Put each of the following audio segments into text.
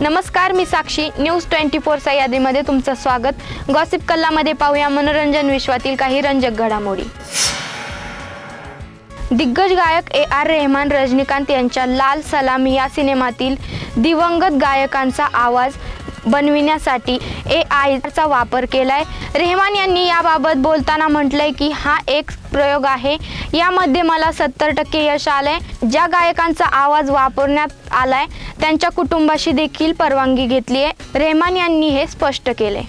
नमस्कार मी साक्षी. News twenty फोरच्या यादीमध्ये तुमचं स्वागत. गॉसिप कल्लामध्ये पाहूया मनोरंजन विश्वातील काही रंजक घडामोडी. दिग्गज गायक ए आर रेहमान रजनीकांत यांच्या लाल सलामी या सिनेमातील दिवंगत गायकांचा आवाज बनविण्यासाठी ए आयचा वापर केलाय. रेहमान यांनी याबाबत बोलताना म्हटलंय की हा एक प्रयोग आहे. यामध्ये मला सत्तर टक्के यश आलंय. ज्या गायकांचा आवाज वापरण्यात आलाय त्यांच्या कुटुंबाशी देखील परवानगी घेतली आहे रेहमान यांनी हे स्पष्ट केले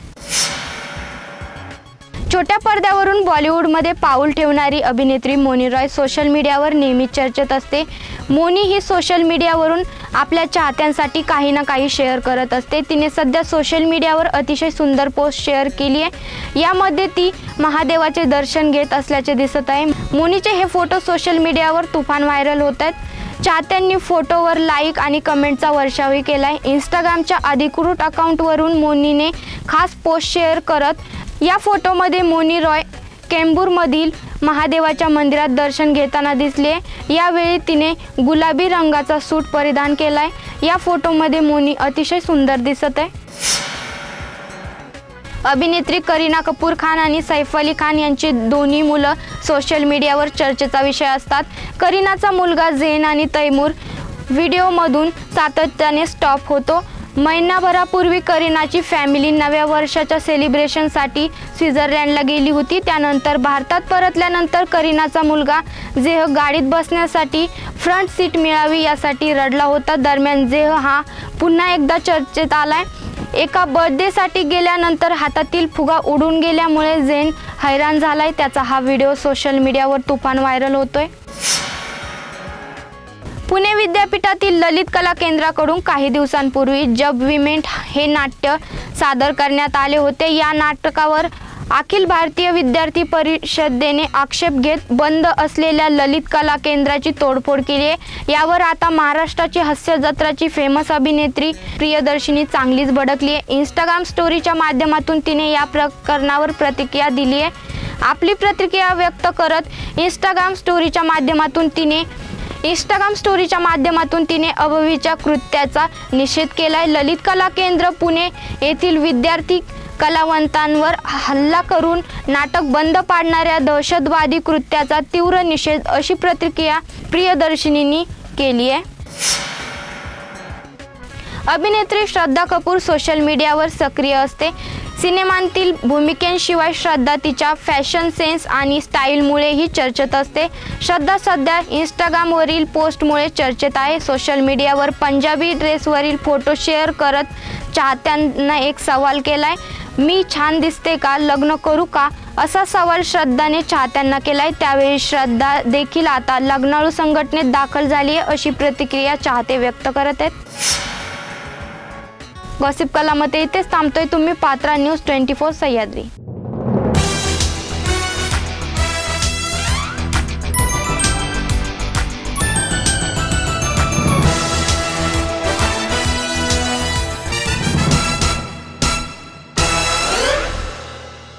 छोट्या पडद्यावरून बॉलिवूडमध्ये पाऊल ठेवणारी अभिनेत्री मोनी रॉय सोशल मीडियावर नेहमी चर्चेत असते. मोनी ही सोशल मीडियावरून आपल्या चाहत्यांसाठी काही ना काही शेअर करत असते. तिने सध्या सोशल मीडियावर अतिशय सुंदर पोस्ट शेअर केली आहे. यामध्ये ती महादेवाचे दर्शन घेत असल्याचे दिसत आहे. मोनीचे हे फोटो सोशल मीडियावर तुफान व्हायरल होत आहेत. चाहत्यांनी फोटोवर लाईक आणि कमेंटचा वर्षावही आहे इंस्टाग्रामच्या अधिकृत अकाउंटवरून मोनीने खास पोस्ट शेअर करत या फोटोमध्ये मोनी रॉय केंबूरमधील महादेवाच्या मंदिरात दर्शन घेताना दिसले यावेळी तिने गुलाबी रंगाचा सूट परिधान केला आहे या फोटोमध्ये मोनी अतिशय सुंदर दिसत आहे अभिनेत्री करीना कपूर खान आणि सैफ अली खान यांची दोन्ही मुलं सोशल मीडियावर चर्चेचा विषय असतात. करीनाचा मुलगा झेन आणि तैमूर व्हिडिओमधून सातत्याने स्टॉप होतो. महिनाभरापूर्वी करीनाची फॅमिली नव्या वर्षाच्या सेलिब्रेशनसाठी स्वित्झर्लंडला गेली होती. त्यानंतर भारतात परतल्यानंतर करीनाचा मुलगा जेह गाडीत बसण्यासाठी फ्रंट सीट मिळावी यासाठी रडला होता. दरम्यान जेह हा पुन्हा एकदा चर्चेत आलाय. एका बर्थडेसाठी गेल्यानंतर हातातील फुगा उडून गेल्यामुळे झेन हैराण झालाय. त्याचा हा व्हिडिओ सोशल मीडियावर तुफान व्हायरल होतोय. पुणे विद्यापीठातील ललित कला केंद्राकडून काही दिवसांपूर्वी जब विमेंट हे नाट्य सादर करण्यात आले होते. या नाटकावर अखिल भारतीय विद्यार्थी परिषदेने आक्षेप घेत बंद असलेल्या ललित कला केंद्राची तोडफोड केली आहे. यावर आता महाराष्ट्राची हास्य जत्राची फेमस अभिनेत्री प्रियदर्शिनी चांगलीच भडकली आहे. इंस्टाग्राम स्टोरीच्या माध्यमातून तिने या प्रकरणावर प्रतिक्रिया दिली आहे. आपली प्रतिक्रिया व्यक्त करत इंस्टाग्राम स्टोरीच्या माध्यमातून तिने इंस्टाग्राम स्टोरीच्या माध्यमातून तिने अभवीच्या कृत्याचा निषेध केलाय. ललित कला केंद्र पुणे येथील विद्यार्थी कलावंतांवर हल्ला करून नाटक बंद पाडणाऱ्या दहशतवादी कृत्याचा तीव्र निषेध अशी प्रतिक्रिया प्रियदर्शिनींनी केली आहे. अभिनेत्री श्रद्धा कपूर सोशल मीडियावर सक्रिय असते. सिनेमांतील भूमिकेशिवाय श्रद्धा तिच्या फॅशन सेन्स आणि स्टाईलमुळेही चर्चेत असते. श्रद्धा सध्या इंस्टाग्रामवरील पोस्टमुळे चर्चेत आहे. सोशल मीडियावर पंजाबी ड्रेसवरील फोटो शेअर करत चाहत्यांना एक सवाल केलाय मी छान दिसते का? लग्न करू का? असा सवाल श्रद्धाने चाहत्यांना केलाय. त्यावेळी श्रद्धा देखील आता लग्नाळू संघटनेत दाखल झाली आहे अशी प्रतिक्रिया चाहते व्यक्त करत आहेत. गॉसिप कलामध्ये इथेच थांबतोय. तुम्ही Patra news twenty four Sahyadri.